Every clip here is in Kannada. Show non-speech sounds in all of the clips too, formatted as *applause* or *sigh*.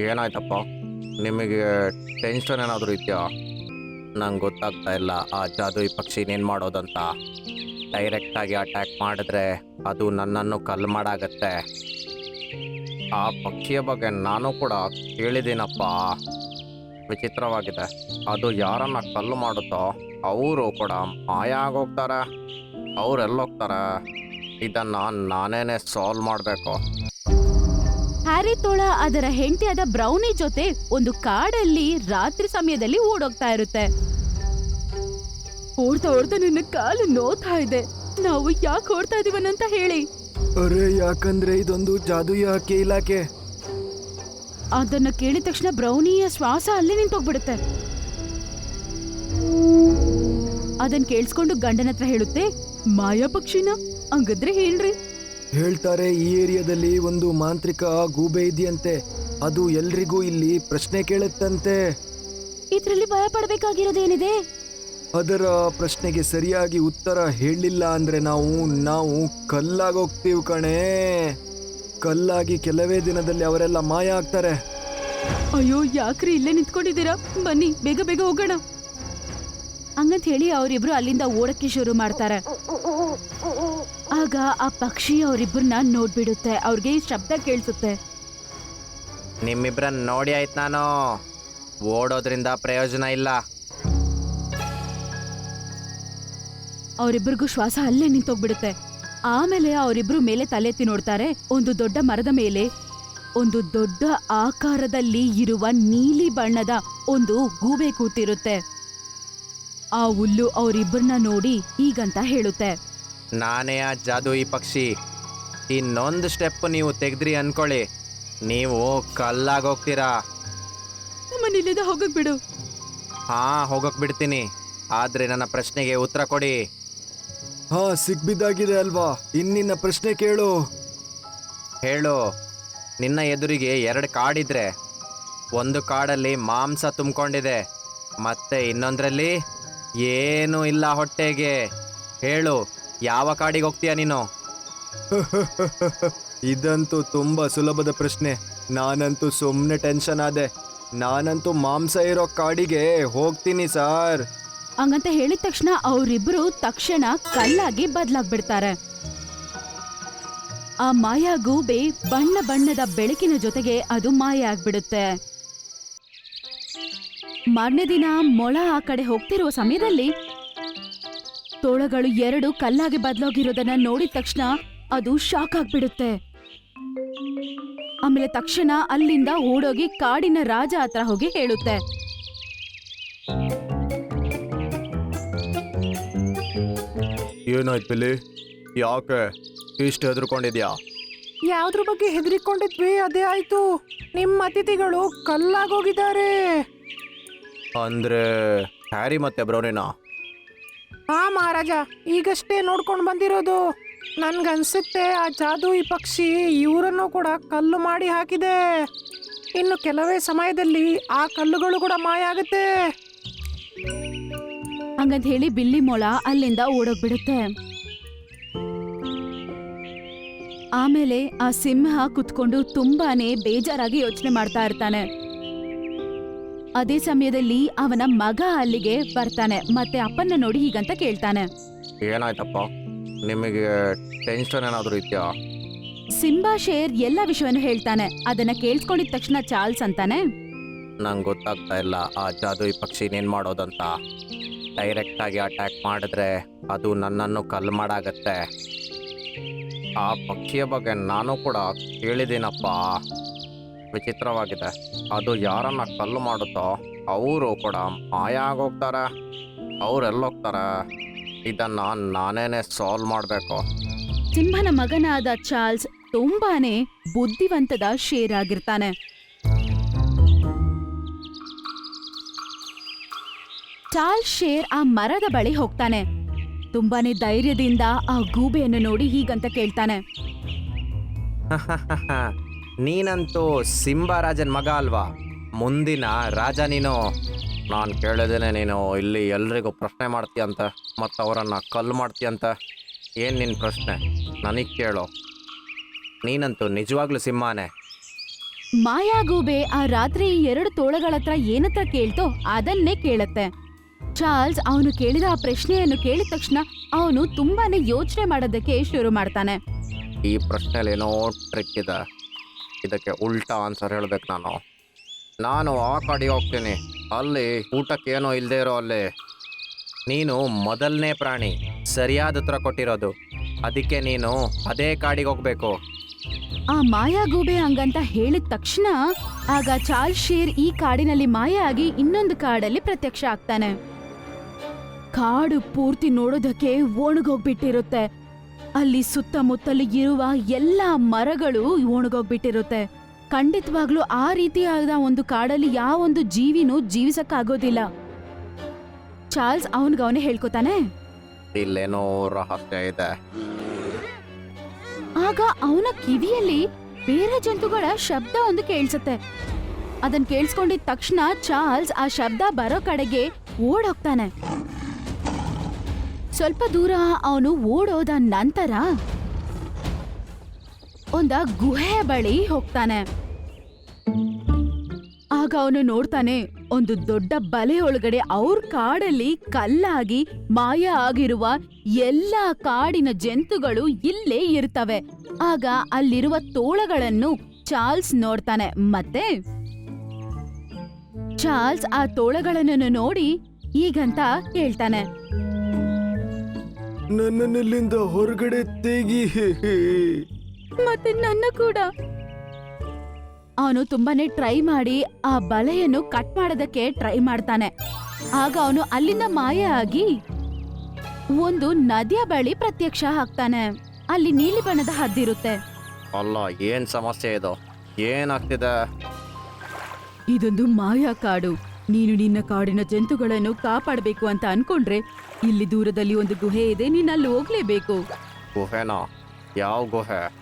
ಏನಾಯ್ತಪ್ಪ? ನಿಮಗೆ ಟೆನ್ಷನ್ ಏನಾದರೂ ಇದೆಯಾ? ನಂಗೆ ಗೊತ್ತಾಗ್ತಾ ಇಲ್ಲ ಆ ಜಾದು ಈ ಪಕ್ಷಿ ಇನ್ನೇನು ಮಾಡೋದಂತ. ಡೈರೆಕ್ಟಾಗಿ ಅಟ್ಯಾಕ್ ಮಾಡಿದ್ರೆ ಅದು ನನ್ನನ್ನು ಕಲ್ಲು ಮಾಡಾಗತ್ತೆ. ಆ ಪಕ್ಷಿಯ ಬಗ್ಗೆ ನಾನು ಕೂಡ ಕೇಳಿದ್ದೀನಪ್ಪ. ವಿಚಿತ್ರವಾಗಿದೆ. ಅದು ಯಾರನ್ನ ಕಲ್ಲು ಮಾಡುತ್ತೋ ಅವರು ಕೂಡ ಮಾಯ ಆಗೋಗ್ತಾರೆ. ಅವ್ರು ಎಲ್ಲೋಗ್ತಾರೆ ಇದನ್ನು ನಾನೇನೇ ಸಾಲ್ವ್ ಮಾಡಬೇಕು? ಹ್ಯಾರಿ ತೋಳ ಅದರ ಹೆಂಡತಿಯಾದ ಬ್ರೌನಿ ಜೊತೆ ಒಂದು ಕಾಡಲ್ಲಿ ರಾತ್ರಿ ಸಮಯದಲ್ಲಿ ಓಡೋಗ್ತಾ ಇರುತ್ತೆ. ಓಡ್ತಾ ಓಡ್ತಾ ನನ್ನ ಕಾಲು ನೋತಾ ಇದೆ. ನಾವು ಯಾಕೆ ಓಡ್ತಾ ಇದೀವನಂತ ಹೇಳಿ. ಅರೆ ಯಾಕಂದ್ರೆ ಇದೊಂದು ಜಾದು ಹಕ್ಕಿ ಇಲಾಖೆ? ಅದನ್ನ ಕೇಳಿದ ತಕ್ಷಣ ಬ್ರೌನಿಯ ಶ್ವಾಸ ಅಲ್ಲೇ ನಿಂತೋಗ್ಬಿಡುತ್ತೆ. ಅದನ್ ಕೇಳಿಸ್ಕೊಂಡು ಗಂಡನ ಹತ್ರ ಹೇಳುತ್ತೆ ಮಾಯಾ ಪಕ್ಷಿನ? ಹಂಗದ್ರೆ ಹೇಳ್ರಿ. ಹೇಳ್ತಾರೆ ಈ ಏರಿಯಾದಲ್ಲಿ ಒಂದು ಮಾಂತ್ರಿಕ ಗೂಬೆ ಇದೆಯಂತೆ. ಅದು ಎಲ್ರಿಗೂ ಇಲ್ಲಿ ಪ್ರಶ್ನೆ ಕೇಳುತ್ತಂತೆ. ಇದರಲ್ಲಿ ಭಯ ಪಡಬೇಕಾಗಿರೋದೇನಿದೆ? ಅದರ ಪ್ರಶ್ನೆಗೆ ಸರಿಯಾಗಿ ಉತ್ತರ ಹೇಳಲಿಲ್ಲ ಅಂದ್ರೆ ನಾವು ನಾವು ಕಲ್ಲಾಗೋಗ್ತೀವಿ ಕಣೇ. ಕಲ್ಲಾಗಿ ಕೆಲವೇ ದಿನದಲ್ಲಿ ಅವರೆಲ್ಲ ಮಾಯ ಆಗ್ತಾರೆ. ಅಯ್ಯೋ ಯಾಕ್ರಿ ಇಲ್ಲೇ ನಿಂತ್ಕೊಂಡಿದ್ದೀರಾ? ಬನ್ನಿ ಬೇಗ ಬೇಗ ಹೋಗೋಣ. ಹಂಗಂತ ಹೇಳಿ ಅವರಿಬ್ರು ಅಲ್ಲಿಂದ ಓಡಕ್ಕೆ ಶುರು ಮಾಡ್ತಾರೆ. ಆಗ ಆ ಪಕ್ಷಿ ಅವರಿಬ್ಬರನ್ನ ನೋಡ್ಬಿಡುತ್ತೆ. ಅವ್ರಿಗೆ ಶಬ್ದ ಕೇಳಿಸುತ್ತೆ. ನಿಮ್ಮಿಬ್ರನ್ನ ನೋಡಿ ಆಯ್ತು ನಾನು. ಓಡೋದ್ರಿಂದ ಪ್ರಯೋಜನ ಇಲ್ಲ. ಅವರಿಬ್ಬರಿಗೂ ಶ್ವಾಸ ಅಲ್ಲೇ ನಿಂತೋಗ್ಬಿಡುತ್ತೆ. ಆಮೇಲೆ ಅವರಿಬ್ರು ಮೇಲೆ ತಲೆತ್ತಿ ನೋಡ್ತಾರೆ. ಒಂದು ದೊಡ್ಡ ಮರದ ಮೇಲೆ ಒಂದು ದೊಡ್ಡ ಆಕಾರದಲ್ಲಿ ಇರುವ ನೀಲಿ ಬಣ್ಣದ ಒಂದು ಗೂಬೆ ಕೂತಿರುತ್ತೆ. ಆ ಹುಲ್ಲು ಅವರಿಬ್ಬರನ್ನ ನೋಡಿ ಈಗಂತ ಹೇಳುತ್ತೆ. ನಾನೇ ಆ ಜಾದು ಈ ಪಕ್ಷಿ. ಇನ್ನೊಂದು ಸ್ಟೆಪ್ ನೀವು ತೆಗೆದ್ರಿ ಅನ್ಕೊಳ್ಳಿ. ನೀವು ಕಲ್ಲಾಗೋಗ್ತೀರಾ? ನಮ್ಮನಿಲ್ಲಿಂದ ಹೋಗಕ್ ಬಿಡು. ಹಾ ಹೋಗಕ್ ಬಿಡ್ತೀನಿ. ಆದ್ರೆ ನನ್ನ ಪ್ರಶ್ನೆಗೆ ಉತ್ತರ ಕೊಡಿ. ಹಾ ಸಿಗ್ಬಿದ್ದಾಗಿದೆ ಅಲ್ವಾ? ಇನ್ನಿನ್ನ ಪ್ರಶ್ನೆ ಕೇಳು. ಹೇಳು. ನಿನ್ನ ಎದುರಿಗೆ ಎರಡು ಕಾಡಿದ್ರೆ. ಒಂದು ಕಾಡಲ್ಲಿ ಮಾಂಸ ತುಂಬಿಕೊಂಡಿದೆ. ಮತ್ತೆ ಇನ್ನೊಂದರಲ್ಲಿ ಏನೂ ಇಲ್ಲ ಹೊಟ್ಟೆಗೆ. ಹೇಳು. ಯಾವ ಕಾಡಿಗೆ ಹೋಗ್ತೀಯ ನೀನು? *laughs* ಇದಂತೂ ತುಂಬಾ ಸುಲಭದ ಪ್ರಶ್ನೆ. ನಾನಂತೂ ಸುಮ್ಮನೆ ಟೆನ್ಷನ್ ಆದೆ. ನಾನಂತೂ ಮಾಂಸ ಇರೋ ಕಾಡಿಗೆ ಹೋಗ್ತೀನಿ ಸರ್. ಹಂಗಂತ ಹೇಳಿದ ತಕ್ಷಣ ಅವರಿಬ್ರು ತಕ್ಷಣ ಕಲ್ಲಾಗಿ ಬದ್ಲಾಗ್ಬಿಡ್ತಾರೆ. ಆ ಮಾಯಾ ಗೂಬೆ ಬಣ್ಣ ಬಣ್ಣದ ಬೆಳಕಿನ ಜೊತೆಗೆ ಅದು ಮಾಯ ಆಗ್ಬಿಡುತ್ತೆ. ಮಾರನೇ ದಿನ ಮೊಳ ಆ ಕಡೆ ಹೋಗ್ತಿರುವ ಸಮಯದಲ್ಲಿ ತೋಳಗಳು ಎರಡು ಕಲ್ಲಾಗಿ ಬದಲಾಗಿರೋದನ್ನ ನೋಡಿದ ತಕ್ಷಣ ಅದು ಶಾಕ್ ಆಗ್ಬಿಡುತ್ತೆ. ಆಮೇಲೆ ತಕ್ಷಣ ಅಲ್ಲಿಂದ ಓಡೋಗಿ ಕಾಡಿನ ರಾಜ ಹತ್ರ ಹೋಗಿ ಹೇಳುತ್ತೆ. ಏನಾಯ್ತು ಯಾಕೆ ಇಷ್ಟು ಹೆದರ್ಕೊಂಡಿದ್ಯಾ? ಯಾವ್ದ್ರ ಬಗ್ಗೆ ಹೆದರಿಕೊಂಡಿದ್ವಿ ಅದೇ ಆಯ್ತು. ನಿಮ್ಮ ಅತಿಥಿಗಳು ಕಲ್ಲಾಗೋಗಿದ್ದಾರೆ. ಅಂದ್ರೆ ಹ್ಯಾರಿ ಮತ್ತೆ ಬ್ರೌನಿನ? ಹಾ ಮಹಾರಾಜ, ಈಗಷ್ಟೇ ನೋಡ್ಕೊಂಡು ಬಂದಿರೋದು. ನನ್ಗನ್ಸುತ್ತೆ ಆ ಜಾದು ಈ ಪಕ್ಷಿ ಇವರನ್ನು ಕೂಡ ಕಲ್ಲು ಮಾಡಿ ಹಾಕಿದೆ. ಇನ್ನು ಕೆಲವೇ ಸಮಯದಲ್ಲಿ ಆ ಕಲ್ಲುಗಳು ಕೂಡ ಮಾಯ ಆಗುತ್ತೆ. ಹಂಗಂತ ಹೇಳಿ ಬಿಲ್ಲಿ ಮೊಳ ಅಲ್ಲಿಂದ ಓಡೋಗ್ಬಿಡುತ್ತೆ. ಆಮೇಲೆ ಆ ಸಿಂಹ ಕುತ್ಕೊಂಡು ತುಂಬಾನೇ ಬೇಜಾರಾಗಿ ಯೋಚನೆ ಮಾಡ್ತಾ ಇರ್ತಾನೆ. ಅದೇ ಸಮಯದಲ್ಲಿ ಅವನ ಮಗ ಅಲ್ಲಿಗೆ ಬರ್ತಾನೆ ಮತ್ತೆ ಅಪ್ಪನ್ನ ನೋಡಿ ಹೀಗಂತ ಕೇಳ್ತಾನೆ. ಏನಾಯ್ತಪ್ಪ? ನಿಮಗೆ ಟೆನ್ಷನ್ ಏನಾದರೂ ಇದೆಯಾ ಸಿಂಬಾ ಶೇರ್ ಎಲ್ಲ ವಿಷಯವನ್ನು ಹೇಳ್ತಾನೆ. ಅದನ್ನ ಕೇಳಿಸ್ಕೊಂಡಿದ ತಕ್ಷಣ ಚಾರ್ಲ್ಸ್ ಅಂತಾನೆ. ನಂಗೆ ಗೊತ್ತಾಗ್ತಾ ಇಲ್ಲ ಆ ಜಾದು ಈ ಪಕ್ಷಿ ಅಂತ ಮಾಡೋದಂತ. ಡೈರೆಕ್ಟಾಗಿ ಅಟ್ಯಾಕ್ ಮಾಡಿದ್ರೆ ಅದು ನನ್ನನ್ನು ಕಲ್ ಮಾಡಾಗತ್ತೆ. ಆ ಪಕ್ಷಿಯ ಬಗ್ಗೆ ನಾನು ಕೂಡ ಕೇಳಿದ್ದೀನಪ್ಪ. ವಿಚಿತ್ರವಾಗಿದೆ. ಅದು ಯಾರನ್ನ ಕಲ್ಲು ಮಾಡುತ್ತೋ ಅವರು ಕೂಡ ಮಾಯ ಆಗೋಗ್ತಾರೆ ಅವರೆಲ್ಲೋಗ್ತಾರೆ. ಇದನ್ನು ನಾನೇನೆ ಸಾಲ್ವ್ ಮಾಡಬೇಕು. ಸಿಂಹನ ಮಗನಾದ ಚಾರ್ಲ್ಸ್ ತುಂಬಾನೇ ಬುದ್ಧಿವಂತದ ಶೇರ್ ಆಗಿರ್ತಾನೆ. ಚಾರ್ಲ್ಸ್ ಶೇರ್ ಆ ಮರದ ಬಳಿ ಹೋಗ್ತಾನೆ. ತುಂಬಾನೇ ಧೈರ್ಯದಿಂದ ಆ ಗೂಬೆಯನ್ನು ನೋಡಿ ಹೀಗಂತ ಕೇಳ್ತಾನೆ. *laughs* ನೀನಂತೂ ಸಿಂಬರಾಜನ್ ಮಗ ಅಲ್ವಾ? ಮುಂದಿನ ರಾಜ ನೀನು. ನಾನು ಕೇಳಿದೇನೆ ನೀನು ಇಲ್ಲಿ ಎಲ್ರಿಗೂ ಪ್ರಶ್ನೆ ಮಾಡ್ತೀಯಂತ ಮತ್ತು ಅವರನ್ನು ಕಲ್ಲು ಮಾಡ್ತೀಯಂತ. ಏನು ನಿನ್ನ ಪ್ರಶ್ನೆ? ನನಗೆ ಕೇಳು. ನೀನಂತೂ ನಿಜವಾಗ್ಲೂ ಸಿಂಹನೇ? ಮಾಯಾಗೂಬೆ ಆ ರಾತ್ರಿ ಎರಡು ತೋಳಗಳ ಹತ್ರ ಏನತ್ರ ಕೇಳ್ತೋ ಅದನ್ನೇ ಕೇಳತ್ತೆ. ಚಾರ್ಲ್ಸ್ ಅವನು ಕೇಳಿದ ಆ ಪ್ರಶ್ನೆಯನ್ನು ಕೇಳಿದ ತಕ್ಷಣ ಅವನು ತುಂಬಾನೇ ಯೋಚನೆ ಮಾಡೋದಕ್ಕೆ ಶುರು ಮಾಡ್ತಾನೆ. ಈ ಪ್ರಶ್ನೆಲೇನೋ ಏನೋ ಟ್ರಿಕ್ ಇದೆ. ಇದಕ್ಕೆ ಉಲ್ಟಾ ಆನ್ಸರ್ ಹೇಳ್ಬೇಕು ನಾನು. ನಾನು ಆ ಕಾಡಿಗೆ ಹೋಗ್ತೀನಿ. ಅಲ್ಲಿ ಊಟಕ್ಕೇನೋ ಇಲ್ಲದೆ ಇರೋ ಅಲ್ಲಿ. ನೀನು ಮೊದಲನೇ ಪ್ರಾಣಿ, ಸರಿಯಾದ ಉತ್ತರ ಕೊಟ್ಟಿರೋದು. ಅದಕ್ಕೆ ನೀನು ಅದೇ ಕಾಡಿಗೆ ಹೋಗ್ಬೇಕು. ಆ ಮಾಯಾಗೂಬೆ ಹಂಗಂತ ಹೇಳಿದ ತಕ್ಷಣ ಆಗ ಚಾಲ್ ಶೇರ್ ಈ ಕಾಡಿನಲ್ಲಿ ಮಾಯ ಆಗಿ ಇನ್ನೊಂದು ಕಾಡಲ್ಲಿ ಪ್ರತ್ಯಕ್ಷ ಆಗ್ತಾನೆ. ಕಾಡು ಪೂರ್ತಿ ನೋಡೋದಕ್ಕೆ ಒಣಗೋಗ್ಬಿಟ್ಟಿರುತ್ತೆ. ಅಲ್ಲಿ ಸುತ್ತಮುತ್ತಲು ಇರುವ ಎಲ್ಲ ಮರಗಳು ಒಣಗೋಗ್ಬಿಟ್ಟಿರುತ್ತೆ. ಖಂಡಿತವಾಗ್ಲೂ ಆ ರೀತಿಯಾದ ಒಂದು ಕಾಡಲ್ಲಿ ಯಾವೊಂದು ಜೀವಿನೂ ಜೀವಿಸಕ್ಕಾಗೋದಿಲ್ಲ. ಚಾರ್ಲ್ಸ್ ಅವನ್ಗವನೇ ಹೇಳ್ಕೊತಾನೆ? ಇಲ್ಲೇನೋ ರಹಸ್ಯ ಇದೆ. ಆಗ ಅವನ ಕಿವಿಯಲ್ಲಿ ಬೇರೆ ಜಂತುಗಳ ಶಬ್ದ ಒಂದು ಕೇಳಿಸುತ್ತೆ. ಅದನ್ ಕೇಳಿಸ್ಕೊಂಡಿದ ತಕ್ಷಣ ಚಾರ್ಲ್ಸ್ ಆ ಶಬ್ದ ಬರೋ ಕಡೆಗೆ ಓಡೋಗ್ತಾನೆ. ಸ್ವಲ್ಪ ದೂರ ಅವನು ಓಡೋದ ನಂತರ ಒಂದ ಗುಹೆ ಬಳಿ ಹೋಗ್ತಾನೆ. ಆಗ ಅವನು ನೋಡ್ತಾನೆ, ಒಂದು ದೊಡ್ಡ ಬಲೆ ಒಳಗಡೆ ಅವ್ರ ಕಾಡಲ್ಲಿ ಕಲ್ಲಾಗಿ ಮಾಯ ಆಗಿರುವ ಎಲ್ಲಾ ಕಾಡಿನ ಜಂತುಗಳು ಇಲ್ಲೇ ಇರ್ತವೆ. ಆಗ ಅಲ್ಲಿರುವ ತೋಳಗಳನ್ನು ಚಾರ್ಲ್ಸ್ ನೋಡ್ತಾನೆ. ಮತ್ತೆ ಚಾರ್ಲ್ಸ್ ಆ ತೋಳಗಳನ್ನು ನೋಡಿ ಈಗಂತ ಹೇಳ್ತಾನೆ. ನನ್ನನ್ನಿಲ್ಲಿಂದ ಹೊರಗಡೆ ತೆಗಿ. ಮತ್ತೆ ನನ್ನ ಕೂಡ. ಅವನು ತುಂಬಾನೇ ಟ್ರೈ ಮಾಡಿ ಆ ಬಲೆಯನ್ನು ಕಟ್ ಮಾಡೋದಕ್ಕೆ ಟ್ರೈ ಮಾಡ್ತಾನೆ. ಆಗ ಅವನು ಅಲ್ಲಿಂದ ಮಾಯ ಆಗಿ ಒಂದು ನದಿಯ ಬಳಿ ಪ್ರತ್ಯಕ್ಷ ಹಾಕ್ತಾನೆ. ಅಲ್ಲಿ ನೀಲಿ ಬಣ್ಣದ ಹದ್ದಿರುತ್ತೆ. ಅಲ್ಲ ಏನು ಸಮಸ್ಯೆ ಇದು? ಏನಾಗ್ತಿದೆ? ಇದೊಂದು ಮಾಯಾ ಕಾಡು. ನೀನು ನಿನ್ನ ಕಾಡಿನ ಜಂತುಗಳನ್ನು ಕಾಪಾಡಬೇಕು ಅಂತ ಅನ್ಕೊಂಡ್ರೆ ಇಲ್ಲಿ ದೂರದಲ್ಲಿ ಒಂದು ಗುಹೆ ಇದೆ ನೀನ್ ಅಲ್ಲಿ ಹೋಗ್ಲೇಬೇಕು. ಗುಹೆನಾ? ಯಾವ ಗುಹೆ?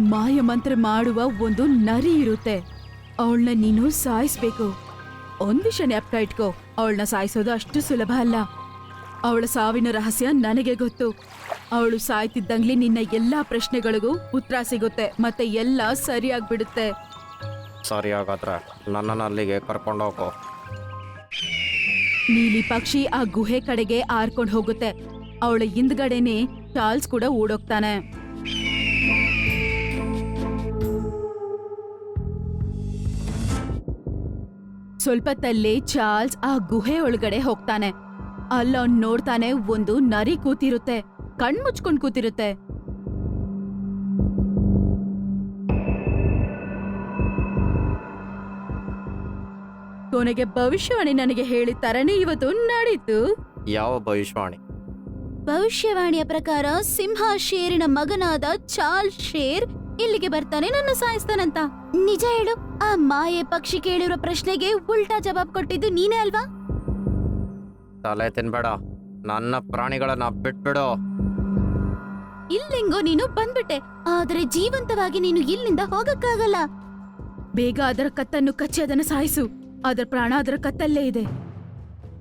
ಮಾಯ ಮಂತ್ರ ಮಾಡುವ ಒಂದು ನರಿ ಇರುತ್ತೆ. ಅವಳನ್ನ ನೀನು ಸಾಯಿಸ್ಬೇಕು. ಒಂದು ಜ್ಞಾಪಕ ಇಟ್ಕೋ ಅವಳನ್ನ ಸಾಯಿಸೋದು ಅಷ್ಟು ಸುಲಭ ಅಲ್ಲ. ಅವಳ ಸಾವಿನ ರಹಸ್ಯ ನನಗೆ ಗೊತ್ತು. ಅವಳು ಸಾಯ್ತಿದ್ದಂಗ್ಲಿ ನಿನ್ನ ಎಲ್ಲಾ ಪ್ರಶ್ನೆಗಳಿಗೂ ಉತ್ತರ ಸಿಗುತ್ತೆ ಮತ್ತೆ ಎಲ್ಲ ಸರಿಯಾಗ್ಬಿಡುತ್ತೆ. ಸರಿ ಹಾಗಾದ್ರೆ ನನ್ನನ್ನು ಅಲ್ಲಿಗೆ ಕರ್ಕೊಂಡೋಗೋ. ನೀಲಿ ಪಕ್ಷಿ ಆ ಗುಹೆ ಕಡೆಗೆ ಆರ್ಕೊಂಡು ಹೋಗುತ್ತೆ. ಅವಳ ಹಿಂದ್ಗಡೆನೆ ಚಾರ್ಲ್ಸ್ ಕೂಡ ಓಡೋಗ್ತಾನೆ. ಸ್ವಲ್ಪತ್ತಲ್ಲೇ ಚಾರ್ಲ್ಸ್ ಆ ಗುಹೆ ಒಳಗಡೆ ಹೋಗ್ತಾನೆ. ಅಲ್ಲ ನೋಡ್ತಾನೆ ಒಂದು ನರಿ ಕೂತಿರುತ್ತೆ. ಕಣ್ಮುಚ್ಕೊಂಡ್ ಕೂತಿರುತ್ತೆ. ಕೊನೆಗೆ ಭವಿಷ್ಯವಾಣಿ ನನಗೆ ಹೇಳಿ ತರನೇ ಇವತ್ತು ನಡೀತು ಯಾವ ಭವಿಷ್ಯವಾಣಿ? ಭವಿಷ್ಯವಾಣಿಯ ಪ್ರಕಾರ ಸಿಂಹ ಶೇರಿನ ಮಗನಾದ ಚಾಲ್ ಶೇರ್ ಇಲ್ಲಿಗೆ ಬರ್ತಾನೆ ನನ್ನ ಸಾಯಿಸ್ತಾನಂತ. ನಿಜ ಹೇಳು ಆ ಮಾಯೆ ಪಕ್ಷಿ ಕೇಳಿರೋ ಪ್ರಶ್ನೆಗೆ ಉಲ್ಟಾ ಜವಾಬ್ ಕೊಟ್ಟಿದ್ದು ನೀನೇ ಅಲ್ವಾ? ತಲೆ ತಿನ್ಬೇಡ ನನ್ನ ಪ್ರಾಣಿಗಳನ್ನ ಬಿಟ್ಬಿಡು. ಇಲ್ಲೆಂಗೋ ನೀನು ಬಂದ್ಬಿಟ್ಟೆ ಆದರೆ ಜೀವಂತವಾಗಿ ನೀನು ಇಲ್ಲಿಂದ ಹೋಗಕ್ಕಾಗಲ್ಲ. ಬೇಗ ಅದರ ಕತ್ತನ್ನು ಕಚ್ಚಿ ಅದನ್ನು ಸಾಯಿಸು. ಅದರ ಪ್ರಾಣ ಅದರ ಕತ್ತಲ್ಲೇ ಇದೆ.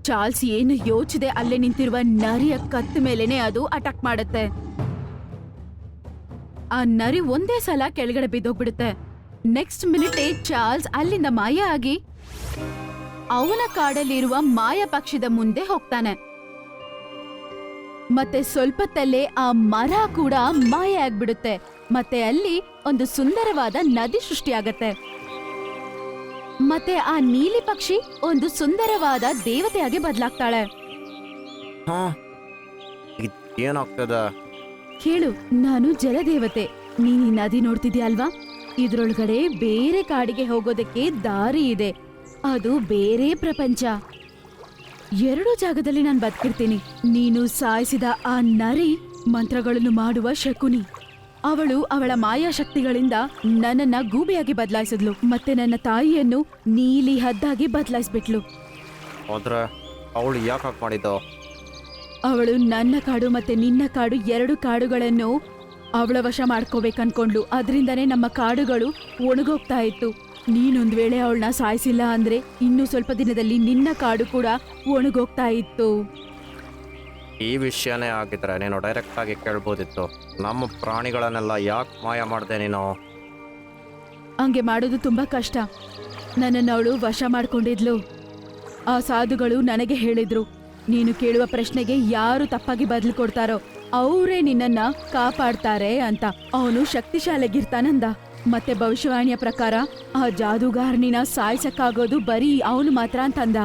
ಚಾರ್ಲ್ಸ್ ಏನು ಯೋಚಿದೆ ಅಲ್ಲೇ ನಿಂತಿರುವ ನರಿಯ ಕತ್ತ ಮೇಲೇನೆ ಅದು ಅಟ್ಯಾಕ್ ಮಾಡುತ್ತೆ. ಆ ನರಿ ಒಂದೇ ಸಲ ಕೆಳಗಡೆ ಬಿದ್ದೋಗ್ಬಿಡುತ್ತೆ. ನೆಕ್ಸ್ಟ್ ಮಿನಿಟೇ ಚಾರ್ಲ್ಸ್ ಅಲ್ಲಿಂದ ಮಾಯ ಆಗಿ ಅವನ ಕಾಡಲ್ಲಿರುವ ಮಾಯ ಪಕ್ಷಿದ ಮುಂದೆ ಹೋಗ್ತಾನೆ. ಮತ್ತೆ ಸ್ವಲ್ಪತ್ತಲ್ಲೇ ಆ ಮರ ಕೂಡ ಮಾಯ ಆಗ್ಬಿಡುತ್ತೆ. ಮತ್ತೆ ಅಲ್ಲಿ ಒಂದು ಸುಂದರವಾದ ನದಿ ಸೃಷ್ಟಿಯಾಗತ್ತೆ. ಮತ್ತೆ ಆ ನೀಲಿ ಪಕ್ಷಿ ಒಂದು ಸುಂದರವಾದ ದೇವತೆಯಾಗಿ ಬದಲಾಗ್ತಾಳೆ. ಹಾ ಇದ್ ಏನಾಗ್ತದೆ? ಕೇಳು ನಾನು ಜಲದೇವತೆ. ನೀನ್ ಈ ನದಿ ನೋಡ್ತಿದ್ಯಾ ಅಲ್ವಾ? ಇದ್ರೊಳಗಡೆ ಬೇರೆ ಕಾಡಿಗೆ ಹೋಗೋದಕ್ಕೆ ದಾರಿ ಇದೆ. ಅದು ಬೇರೆ ಪ್ರಪಂಚ. ಎರಡು ಜಾಗದಲ್ಲಿ ನಾನು ಬದುಕಿರ್ತೀನಿ. ನೀನು ಸಾಯಿಸಿದ ಆ ನರಿ ಮಂತ್ರಗಳನ್ನು ಮಾಡುವ ಶಕುನಿ. ಅವಳು ಅವಳ ಮಾಯಾಶಕ್ತಿಗಳಿಂದ ನನ್ನನ್ನ ಗೂಬೆಯಾಗಿ ಬದಲಾಯಿಸಿದ್ಲು. ಮತ್ತೆ ನನ್ನ ತಾಯಿಯನ್ನು ನೀಲಿ ಹದ್ದಾಗಿ ಬದಲಾಯಿಸ್ಬಿಟ್ಲು. ಹೋದ್ರೆ ಅವಳು ಯಾಕೆ ಹಾಗೆ ಮಾಡಿದ್ದು? ಅವಳು ನನ್ನ ಕಾಡು ಮತ್ತೆ ನಿನ್ನ ಕಾಡು ಎರಡು ಕಾಡುಗಳನ್ನು ಅವಳ ವಶ ಮಾಡ್ಕೋಬೇಕನ್ಕೊಂಡ್ಲು ಅದರಿಂದನೇ ನಮ್ಮ ಕಾಡುಗಳು ಒಣಗೋಗ್ತಾ ಇತ್ತು. ನೀನೊಂದ್ ವೇಳೆ ಅವಳನ್ನ ಸಾಯಿಸಿಲ್ಲ ಅಂದ್ರೆ ಇನ್ನು ಸ್ವಲ್ಪ ದಿನದಲ್ಲಿ ನಿನ್ನ ಕಾಡು ಕೂಡ ಒಣಗೋಗ್ತಾ ಇತ್ತು. ಈ ವಿಷಯನೇ ಆಗಿದ್ರೆ ನೀನು ಡೈರೆಕ್ಟ್ ಆಗಿ ಕೇಳ್ಬೋದಿತ್ತು. ನಮ್ಮ ಪ್ರಾಣಿಗಳನ್ನೆಲ್ಲ ಯಾಕೆ ಮಾಯ ಮಾಡಿದೆ ನೀನು? ಹಂಗೆ ಮಾಡೋದು ತುಂಬಾ ಕಷ್ಟ. ನನ್ನನ್ನು ಅವಳು ವಶ ಮಾಡ್ಕೊಂಡಿದ್ಲು. ಆ ಸಾಧುಗಳು ನನಗೆ ಹೇಳಿದ್ರು, ನೀನು ಕೇಳುವ ಪ್ರಶ್ನೆಗೆ ಯಾರು ತಪ್ಪಾಗಿ ಬದಲು ಕೊಡ್ತಾರೋ, ಅವರೇ ನಿನ್ನನ್ನ ಕಾಪಾಡ್ತಾರೆ ಅಂತ. ಅವನು ಶಕ್ತಿಶಾಲಿಗಿರ್ತಾನಂದ ಮತ್ತೆ ಭವಿಷ್ಯವಾಣಿಯ ಪ್ರಕಾರ ಆ ಜಾದೂಗಾರನಿನ ಸಾಯಿಸಕ್ಕಾಗೋದು ಬರೀ ಅವನು ಮಾತ್ರ ಅಂತಂದ.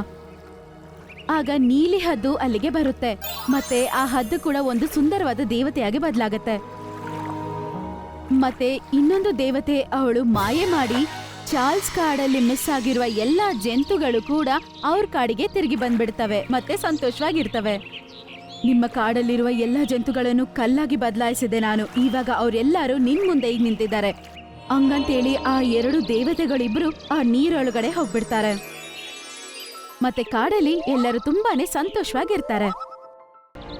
ಆಗ ನೀಲಿ ಹದ್ದು ಅಲ್ಲಿಗೆ ಬರುತ್ತೆ. ಮತ್ತೆ ಆ ಹದ್ದು ಕೂಡ ಒಂದು ಸುಂದರವಾದ ದೇವತೆಯಾಗಿ ಬದಲಾಗತ್ತೆ. ಮತ್ತೆ ಇನ್ನೊಂದು ದೇವತೆ ಅವಳು ಮಾಯೆ ಮಾಡಿ ಚಾರ್ಲ್ಸ್ ಕಾಡಲ್ಲಿ ಮಿಸ್ ಆಗಿರುವ ಎಲ್ಲಾ ಜಂತುಗಳು ಕೂಡ ಅವ್ರ ಕಾಡಿಗೆ ತಿರುಗಿ ಬಂದ್ಬಿಡ್ತವೆ, ಮತ್ತೆ ಸಂತೋಷವಾಗಿರ್ತವೆ. ನಿಮ್ಮ ಕಾಡಲ್ಲಿರುವ ಎಲ್ಲಾ ಜಂತುಗಳನ್ನು ಕಲ್ಲಾಗಿ ಬದಲಾಯಿಸಿದೆ ನಾನು. ಇವಾಗ ಅವರೆಲ್ಲರೂ ನಿನ್ ಮುಂದೆ ಈಗ ನಿಂತಿದ್ದಾರೆ. ಹಂಗಂತೇಳಿ ಆ ಎರಡು ದೇವತೆಗಳಿಬ್ರು ಆ ನೀರೊಳಗಡೆ ಹೋಗ್ಬಿಡ್ತಾರೆ. ಮತ್ತೆ ಕಾಡಲ್ಲಿ ಎಲ್ಲರೂ ತುಂಬಾನೇ ಸಂತೋಷವಾಗಿರ್ತಾರೆ.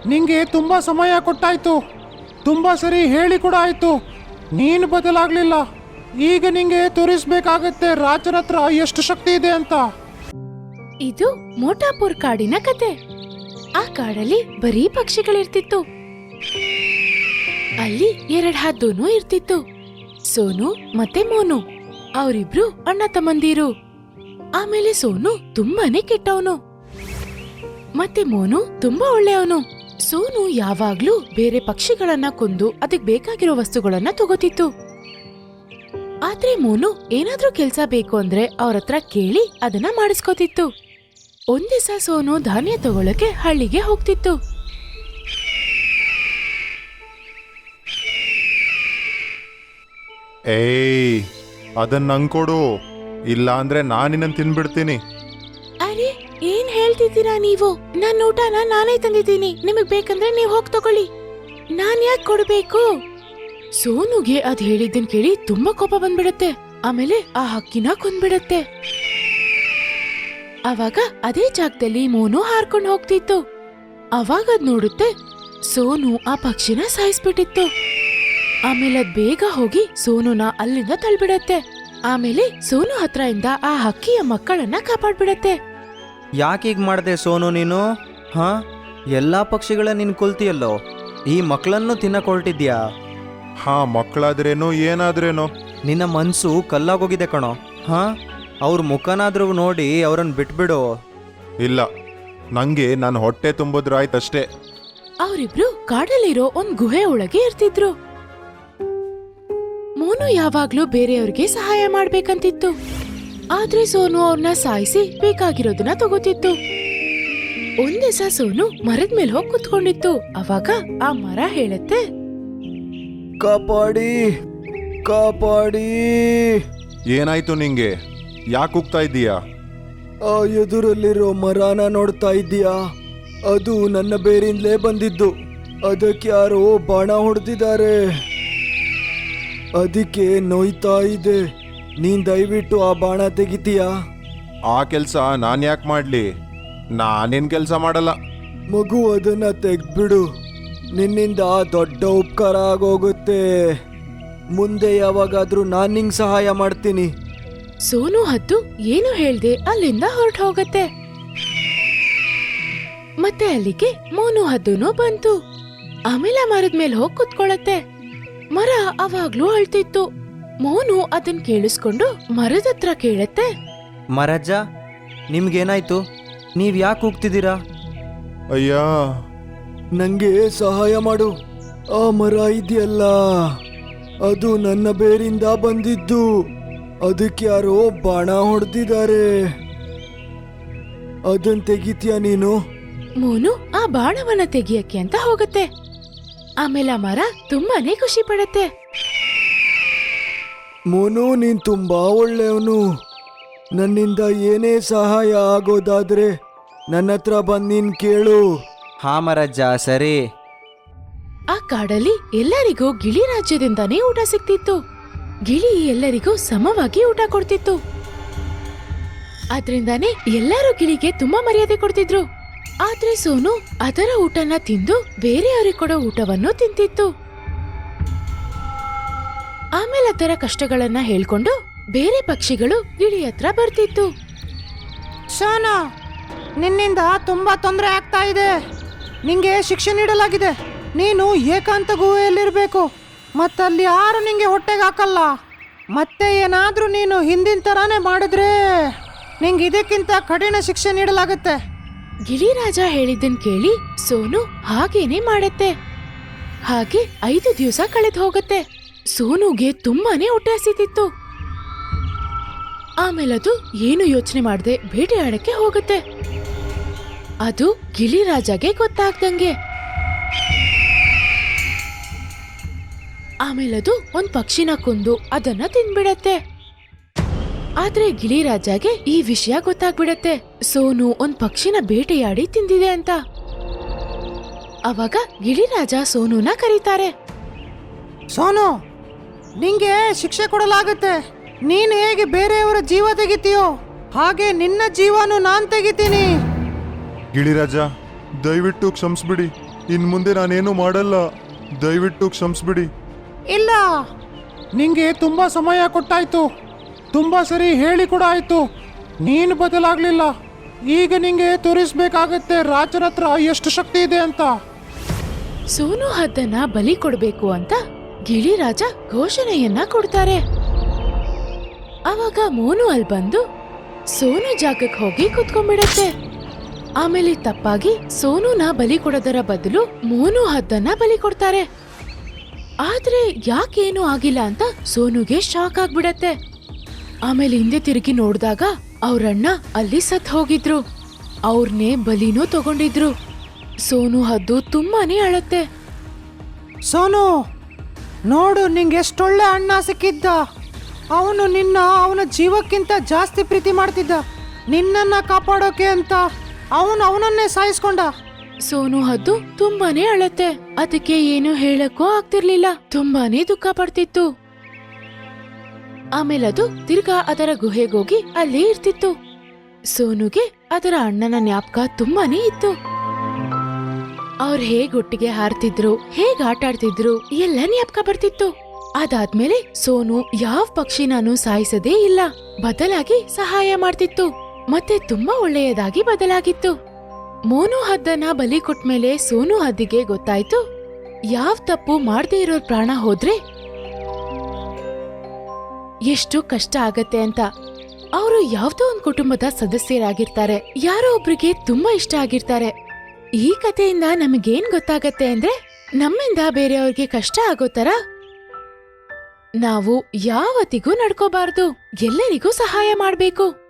ನಿಂಗೆ ತುಂಬಾ ಸಮಯ ಕೊಟ್ಟಾಯ್ತು. ತುಂಬಾ ಸರಿ ಹೇಳಿ ಕೂಡ ಆಯ್ತು. ನೀನು ಬದಲಾಗ್ಲಿಲ್ಲ. ಈಗ ನಿಂಗೆ ತೋರಿಸ್ಬೇಕಾಗತ್ತೆ ರಾಜರ ಹತ್ರ ಎಷ್ಟು ಶಕ್ತಿ ಇದೆ ಅಂತ. ಇದು ಮೋಟಾಪುರ್ ಕಾಡಿನ ಕತೆ. ಆ ಕಾಡಲ್ಲಿ ಬರೀ ಪಕ್ಷಿಗಳಿರ್ತಿತ್ತು. ಅಲ್ಲಿ ಎರಡ್ ಹದ್ದೂನು ಇರ್ತಿತ್ತು. ಸೋನು ಮತ್ತೆ ಮೋನು. ಅವರಿಬ್ರು ಅಣ್ಣ ತಮ್ಮಂದಿರು. ಆಮೇಲೆ ಸೋನು ತುಂಬಾನೇ ಕೆಟ್ಟವನು. ಮತ್ತೆ ಮೋನು ತುಂಬಾ ಒಳ್ಳೆಯವನು. ಸೋನು ಯಾವಾಗ್ಲೂ ಬೇರೆ ಪಕ್ಷಿಗಳನ್ನ ಕೊಂದು ಅದಕ್ ಬೇಕಾಗಿರೋ ವಸ್ತುಗಳನ್ನ ತಗೋತಿತ್ತು. ಆದ್ರೆ ಮೋನು ಏನಾದ್ರೂ ಕೆಲ್ಸ ಬೇಕು ಅಂದ್ರೆ ಅವ್ರ ಹತ್ರ ಕೇಳಿ ಅದನ್ನ ಮಾಡಿಸ್ಕೋತಿತ್ತು. ಒಂದಿಸ ಸೋನು ಧಾನ್ಯ ತಗೊಳಕ್ಕೆ ಹಳ್ಳಿಗೆ ಹೋಗ್ತಿತ್ತು. ಏಯ್, ಅದನ್ನ ಕೊಡು. ಇಲ್ಲ ಅಂದ್ರೆ ನಾನಿನ್ನ ತಿನ್ಬಿಡ್ತೀನಿ. ಅರೆ ಏನ್ ಹೇಳ್ತಿದ್ದೀರಾ ನೀವು? ನನ್ನ ಊಟನ ನಾನೇ ತಂದಿದ್ದೀನಿ. ನಿಮಗ್ ಬೇಕಂದ್ರೆ ನೀವು ಹೋಗ್ ತಗೊಳ್ಳಿ. ನಾನ್ ಯಾಕೆ ಕೊಡ್ಬೇಕು? ಸೋನುಗೆ ಅದ್ ಹೇಳಿದ್ದನ್ ಕೇಳಿ ತುಂಬಾ ಕೋಪ ಬಂದ್ಬಿಡತ್ತೆ. ಆಮೇಲೆ ಆ ಹಕ್ಕಿನ ಕೊಂದ್ಬಿಡತ್ತೆ. ಅವಾಗ ಅದೇ ಜಾಗದಲ್ಲಿ ಮೋನು ಹಾರ್ಕೊಂಡು ಹೋಗ್ತಿತ್ತು. ಅವಾಗ ಅದ್ ನೋಡುತ್ತೆ ಸೋನು ಆ ಪಕ್ಷಿನ ಸಾಯಿಸ್ಬಿಟ್ಟಿತ್ತು. ಆಮೇಲೆ ಅದ್ ಬೇಗ ಹೋಗಿ ಸೋನುನ ಅಲ್ಲಿಂದ ತಳ್ಬಿಡತ್ತೆ. ಆಮೇಲೆ ಸೋನು ಹತ್ರ ಇಂದ ಆ ಹಕ್ಕಿಯ ಮಕ್ಕಳನ್ನ ಕಾಪಾಡ್ಬಿಡತ್ತೆ. ಯಾಕೆ ಹೀಗೆ ಮಾಡಿದೆ ಸೋನು ನೀನು? ಹಾ? ಎಲ್ಲಾ ಪಕ್ಷಿಗಳ ನೀನು ಕೊಲ್ತಿಯಲ್ಲೋ? ಈ ಮಕ್ಕಳನ್ನು ತಿನ್ನಕೊಳ್ತಿದ್ಯಾ? ಹಾ ಮಕ್ಕಳಾದ್ರೇನು ಏನಾದ್ರೇನು. ನಿನ್ನ ಮನ್ಸು ಕಲ್ಲಾಗೋಗಿದೆ ಕಣೋ. ಹಾ? ಅವ್ರ ಮುಖನಾದ್ರೂ ನೋಡಿ ಅವ್ರನ್ನ ಬಿಟ್ಬಿಡು. ಇಲ್ಲ ನಂಗೆ ನನ್ನ ಹೊಟ್ಟೆ ತುಂಬಿದ್ರಾಯ್ತಷ್ಟೇ. ಅವರಿಬ್ರು ಕಾಡಲ್ಲಿರೋ ಒಂದ್ ಗುಹೆ ಒಳಗೆ ಇರ್ತಿದ್ರು. ಮೋನು ಯಾವಾಗ್ಲೂ ಬೇರೆಯವ್ರಿಗೆ ಸಹಾಯ ಮಾಡ್ಬೇಕಂತಿತ್ತು. ಆದ್ರೆ ಸೋನು ಅವ್ರನ್ನ ಸಾಯಿಸಿ ಬೇಕಾಗಿರೋದನ್ನ ತಗೋತಿತ್ತು. ಒಂದಿವಸ ಸೋನು ಮರದ ಮೇಲೆ ಹೋಗಿ ಕುತ್ಕೊಂಡಿತ್ತು. ಅವಾಗ ಆ ಮರ ಹೇಳತ್ತೆ ಕಾಪಾಡಿ ಕಾಪಾಡಿ. ಏನಾಯ್ತು ನಿಂಗೆ? ಯಾಕೆ ಹೋಗ್ತಾ ಇದ್ದೀಯಾ? ಆ ಎದುರಲ್ಲಿರೋ ಮರಾನ ನೋಡ್ತಾ ಇದ್ದೀಯಾ? ಅದು ನನ್ನ ಬೇರಿಂದಲೇ ಬಂದಿದ್ದು. ಅದಕ್ಕೆ ಯಾರೋ ಬಾಣ ಹೊಡೆದಿದ್ದಾರೆ. ಅದಕ್ಕೆ ನೋಯ್ತಾ ಇದೆ. ನೀನ್ ದಯವಿಟ್ಟು ಆ ಬಾಣ ತೆಗಿತೀಯಾ? ಆ ಕೆಲ್ಸ ನಾನ್ ಯಾಕೆ ಮಾಡ್ಲಿ? ನಾನೇನ್ ಕೆಲ್ಸ ಮಾಡಲ್ಲ. ಮಗು ಅದನ್ನ ತೆಗ್ದ್ಬಿಡು. ನಿನ್ನಿಂದ ದೊಡ್ಡ ಉಪಕಾರ ಆಗೋಗುತ್ತೆ. ಮುಂದೆ ಯಾವಾಗಾದ್ರೂ ನಾನ್ ನಿಂಗ್ ಸಹಾಯ ಮಾಡ್ತೀನಿ. ಸೋನು ಹತ್ತು ಏನು ಹೇಳ್ದೆ ಅಲ್ಲಿಂದ ಹೊರಟು ಹೋಗತ್ತೆ. ಮತ್ತೆ ಅಲ್ಲಿಗೆ ಮೋನು ಹದ್ದುನು ಬಂತು. ಆಮೇಲೆ ಮರದ ಮೇಲೆ ಹೋಗಿ ಕುತ್ಕೊಳತ್ತೆ. ಮರ ಅವಾಗ್ಲೂ ಅಳ್ತಿತ್ತು. ಮೋನು ಅದನ್ ಕೇಳಿಸ್ಕೊಂಡು ಮರದ ಹತ್ರ ಕೇಳತ್ತೆ. ಮರಜ್ಜ ನಿಮ್ಗೇನಾಯ್ತು? ನೀವ್ ಯಾಕೆ ಹೋಗ್ತಿದ್ದೀರಾ ಅಯ್ಯ ನಂಗೆ ಸಹಾಯ ಮಾಡು. ಆ ಮರ ಇದೆಯಲ್ಲ ಅದು ನನ್ನ ಬೇರಿಂದ ಬಂದಿದ್ದು. ಅದಕ್ಕೆ ಯಾರೋ ಬಾಣ ಹೊಡೆದಿದ್ದಾರೆ. ಅದನ್ ತೆಗಿತೀಯ ನೀನು? ಮೋನು ಆ ಬಾಣವನ್ನ ತೆಗಿಯಕ್ಕೆ ಅಂತ ಹೋಗತ್ತೆ. ಆಮೇಲೆ ಆ ಮರ ತುಂಬಾನೇ ಖುಷಿ ಪಡತ್ತೆ. ಮೋನು ನೀನ್ ತುಂಬಾ ಒಳ್ಳೆಯವನು. ನನ್ನಿಂದ ಏನೇ ಸಹಾಯ ಆಗೋದಾದ್ರೆ ನನ್ನ ಹತ್ರ ಬಂದ್ ನೀನ್ ಕೇಳು. ಹಾ ಮರಜ್ಜ ಸರಿ. ಆ ಕಾಡಲ್ಲಿ ಎಲ್ಲರಿಗೂ ಗಿಳಿ ರಾಜ್ಯದಿಂದಾನೇ ಊಟ ಸಿಕ್ತಿತ್ತು ಗಿಳಿ ಎಲ್ಲರಿಗೂ ಸಮವಾಗಿ ಊಟ ಕೊಡ್ತಿತ್ತು. ಅದ್ರಿಂದಾನೇ ಎಲ್ಲರೂ ಗಿಳಿಗೆ ತುಂಬಾ ಮರ್ಯಾದೆ ಕೊಡ್ತಿದ್ರು. ಆದ್ರೆ ಸೋನು, ಅದರ ಊಟನ ತಿಂದು ಬೇರೆಯವರಿಗೆ ಕೊಡೋ ಊಟವನ್ನು ತಿಂತಿತ್ತು. ಆಮೇಲೆ ಅದರ ಕಷ್ಟಗಳನ್ನ ಹೇಳ್ಕೊಂಡು ಬೇರೆ ಪಕ್ಷಿಗಳು ಗಿಳಿ ಹತ್ರ ಬರ್ತಿತ್ತು. ಸೋನು, ನಿನ್ನಿಂದ ತುಂಬಾ ತೊಂದರೆ ಆಗ್ತಾ ಇದೆ. ನಿಂಗೆ ಶಿಕ್ಷೆ ನೀಡಲಾಗಿದೆ. ನೀನು ಏಕಾಂತ ಗುಹೆಯಲ್ಲಿರ್ಬೇಕು. ಮತ್ತಲ್ಲಿ ಯಾರು ನಿಂಗೆ ಹೊಟ್ಟೆಗೆ ಹಾಕಲ್ಲ? ಮತ್ತೆ ಏನಾದ್ರೂ ನೀನು ಹಿಂದಿನ ತರಾನೇ ಮಾಡಿದ್ರೆ ನಿಂಗೆ ಇದಕ್ಕಿಂತ ಕಠಿಣ ಶಿಕ್ಷೆ ನೀಡಲಾಗುತ್ತೆ. ಗಿಳಿರಾಜ ಹೇಳಿದ್ದನ್ ಕೇಳಿ ಸೋನು ಹಾಗೇನೆ ಮಾಡತ್ತೆ. ಹಾಗೆ ಐದು ದಿವಸ ಕಳೆದು ಹೋಗತ್ತೆ. ಸೋನುಗೆ ತುಂಬಾನೇ ಹೊಟ್ಟೆ ಹಸಿತಿತ್ತು. ಆಮೇಲದು ಏನು ಯೋಚನೆ ಮಾಡದೆ ಬೇಟೆಯಾಡಕ್ಕೆ ಹೋಗುತ್ತೆ. ಅದು ಗಿಳಿರಾಜಗೆ ಗೊತ್ತಾಗ್ದಂಗೆ. ಆಮೇಲದು ಒಂದ್ ಪಕ್ಷಿನ ಕೊಂದು ಅದನ್ನ ತಿನ್ಬಿಡತ್ತೆ. ಆದ್ರೆ ಗಿಳಿರಾಜಾಗೆ ಈ ವಿಷಯ ಗೊತ್ತಾಗ್ಬಿಡತ್ತೆ. ಸೋನು ಒಂದ್ ಪಕ್ಷಿನ ಬೇಟೆಯಾಡಿ ತಿಂದಿದೆ ಅಂತ. ಅವಾಗ ಗಿಳಿರಾಜ ಸೋನುನ ಕರೀತಾರೆ. ಸೋನು ನಿಂಗೆ ಶಿಕ್ಷೆ ಕೊಡಲಾಗುತ್ತೆ. ನೀನ್ ಹೇಗೆ ಬೇರೆಯವರ ಜೀವ ತೆಗಿತೀಯೋ ಹಾಗೆ ನಿನ್ನ ಜೀವನು ನಾನ್ ತೆಗಿತೀನಿ. ಗಿಳಿರಾಜ ದಯವಿಟ್ಟು ಕ್ಷಮಿಸ್ಬಿಡಿ. ಇನ್ ಮುಂದೆ ನಾನೇನು ಮಾಡಲ್ಲ. ದಯವಿಟ್ಟು ಕ್ಷಮಿಸ್ಬಿಡಿ. ಇಲ್ಲ. ನಿಂಗೆ ತುಂಬಾ ಸಮಯ ಕೊಟ್ಟಾಯ್ತು. ತುಂಬಾ ಸರಿ ಹೇಳಿ ಕೂಡ ಆಯ್ತು. ನೀನು ಬದಲಾಗ್ಲಿಲ್ಲ. ಈಗ ನಿಂಗೆ ತೋರಿಸ್ಬೇಕಾಗತ್ತೆ ರಾಜರ ಹತ್ರ ಎಷ್ಟು ಶಕ್ತಿ ಇದೆ ಅಂತ. ಸೋನು ಹದ್ದನ್ನ ಬಲಿ ಕೊಡಬೇಕು ಅಂತ ಗಿಳಿರಾಜ ಘೋಷಣೆಯನ್ನ ಕೊಡ್ತಾರೆ. ಅವಾಗ ಮೋನು ಅಲ್ಲಿ ಬಂದು ಸೋನು ಜಾಗಕ್ಕೆ ಹೋಗಿ ಕುತ್ಕೊಂಡ್ಬಿಡತ್ತೆ. ಆಮೇಲೆ ತಪ್ಪಾಗಿ ಸೋನುನ ಬಲಿ ಕೊಡೋದರ ಬದಲು ಮೋನು ಹದ್ದನ್ನ ಬಲಿ ಕೊಡ್ತಾರೆ. ಆದ್ರೆ ಯಾಕೇನು ಆಗಿಲ್ಲ ಅಂತ ಸೋನುಗೆ ಶಾಕ್ ಆಗ್ಬಿಡತ್ತೆ. ಆಮೇಲೆ ಹಿಂದೆ ತಿರುಗಿ ನೋಡಿದಾಗ ಅವ್ರಣ್ಣ ಅಲ್ಲಿ ಸತ್ ಹೋಗಿದ್ರು. ಅವ್ರನ್ನೇ ಬಲಿನೂ ತಗೊಂಡಿದ್ರು. ಸೋನು ಹದ್ದು ತುಂಬಾನೇ ಅಳತ್ತೆ. ಸೋನು ನೋಡು ನಿಂಗೆ ಎಷ್ಟೊಳ್ಳೆ ಅಣ್ಣ ಸಿಕ್ಕಿದ್ದ. ಅವನು ನಿನ್ನ ಅವನ ಜೀವಕ್ಕಿಂತ ಜಾಸ್ತಿ ಪ್ರೀತಿ ಮಾಡ್ತಿದ್ದ. ನಿನ್ನನ್ನ ಕಾಪಾಡೋಕೆ ಅಂತ ಅವನು ಅವನನ್ನೇ ಸಾಯಿಸ್ಕೊಂಡ. ಸೋನು ಹದ್ದು ತುಂಬಾನೇ ಅಳತ್ತೆ. ಅದಕ್ಕೆ ಏನು ಹೇಳಕ್ಕೂ ಆಗ್ತಿರ್ಲಿಲ್ಲ. ತುಂಬಾನೇ ದುಃಖ ಪಡ್ತಿತ್ತು. ಆಮೇಲೆ ಅದು ತಿರ್ಗಾ ಅದರ ಗುಹೆಗೋಗಿ ಅಲ್ಲೇ ಇರ್ತಿತ್ತು. ಸೋನುಗೆ ಅದರ ಅಣ್ಣನ ಜ್ಞಾಪಕ ತುಂಬಾನೇ ಇತ್ತು. ಅವ್ರು ಹೇಗ್ ಒಟ್ಟಿಗೆ ಹಾರ್ತಿದ್ರು, ಹೇಗ್ ಆಟ ಆಡ್ತಿದ್ರು, ಎಲ್ಲ ಜ್ಞಾಪಕ ಬರ್ತಿತ್ತು. ಅದಾದ್ಮೇಲೆ ಸೋನು ಯಾವ ಪಕ್ಷಿನಾನು ಸಾಯಿಸದೇ ಇಲ್ಲ, ಬದಲಾಗಿ ಸಹಾಯ ಮಾಡ್ತಿತ್ತು. ಮತ್ತೆ ತುಂಬಾ ಒಳ್ಳೆಯದಾಗಿ ಬದಲಾಗಿತ್ತು. ಮೋನು ಹದ್ದನ ಬಲಿ ಕೊಟ್ಮೇಲೆ ಸೋನು ಹದ್ದಿಗೆ ಗೊತ್ತಾಯ್ತು, ಯಾವ್ ತಪ್ಪು ಮಾಡದೇ ಇರೋ ಪ್ರಾಣ ಹೋದ್ರೆ ಎಷ್ಟು ಕಷ್ಟ ಆಗತ್ತೆ ಅಂತ. ಅವರು ಯಾವ್ದೋ ಒಂದ್ ಕುಟುಂಬದ ಸದಸ್ಯರಾಗಿರ್ತಾರೆ. ಯಾರೋ ಒಬ್ರಿಗೆ ತುಂಬಾ ಇಷ್ಟ ಆಗಿರ್ತಾರೆ. ಈ ಕಥೆಯಿಂದ ನಮಗೇನ್ ಗೊತ್ತಾಗತ್ತೆ ಅಂದ್ರೆ ನಮ್ಮಿಂದ ಬೇರೆಯವ್ರಿಗೆ ಕಷ್ಟ ಆಗೋ ತರ. ನಾವು ಯಾವತ್ತಿಗೂ ನಡ್ಕೋಬಾರ್ದು. ಎಲ್ಲರಿಗೂ ಸಹಾಯ ಮಾಡ್ಬೇಕು.